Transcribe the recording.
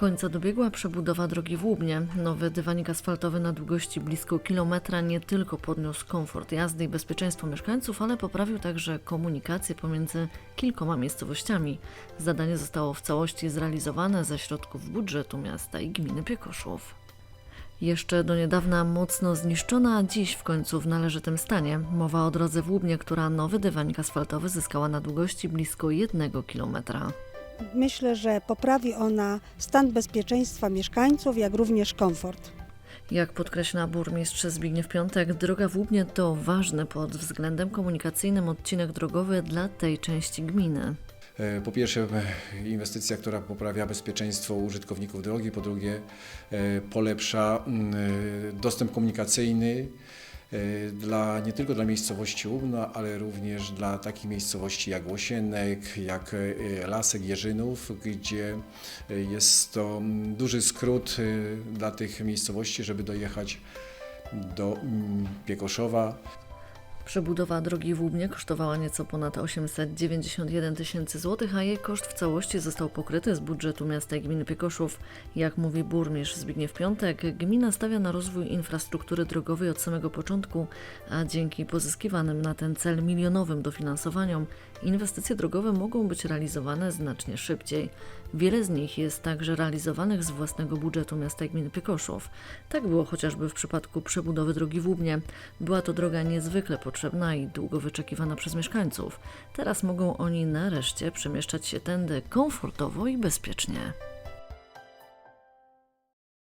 Końca dobiegła przebudowa drogi w Łubnie. Nowy dywanik asfaltowy na długości blisko kilometra nie tylko podniósł komfort jazdy i bezpieczeństwo mieszkańców, ale poprawił także komunikację pomiędzy kilkoma miejscowościami. Zadanie zostało w całości zrealizowane ze środków budżetu miasta i gminy Piekoszów. Jeszcze do niedawna mocno zniszczona, a dziś w końcu w należytym stanie. Mowa o drodze w Łubnie, która nowy dywanik asfaltowy zyskała na długości blisko jednego kilometra. Myślę, że poprawi ona stan bezpieczeństwa mieszkańców, jak również komfort. Jak podkreśla burmistrz Zbigniew Piątek, droga w Łubnie to ważny pod względem komunikacyjnym odcinek drogowy dla tej części gminy. E, Po pierwsze, e, inwestycja, która poprawia bezpieczeństwo użytkowników drogi, po drugie, e, polepsza mm, dostęp komunikacyjny dla, nie tylko dla miejscowości Łubna, ale również dla takich miejscowości jak Łosienek, jak e, Lasek, Jerzynów, gdzie e, jest to mm, duży skrót dla tych miejscowości, żeby dojechać do mm, Piekoszowa. Przebudowa drogi w Łubnie kosztowała nieco ponad 891 tysięcy złotych, a jej koszt w całości został pokryty z budżetu miasta i gminy Piekoszów. Jak mówi burmistrz Zbigniew Piątek, gmina stawia na rozwój infrastruktury drogowej od samego początku, a dzięki pozyskiwanym na ten cel milionowym dofinansowaniom inwestycje drogowe mogą być realizowane znacznie szybciej. Wiele z nich jest także realizowanych z własnego budżetu miasta i gminy Piekoszów. Tak było chociażby w przypadku przebudowy drogi w Łubnie. Była to droga niezwykle potrzebna i długo wyczekiwana przez mieszkańców. Teraz mogą oni nareszcie przemieszczać się tędy komfortowo i bezpiecznie.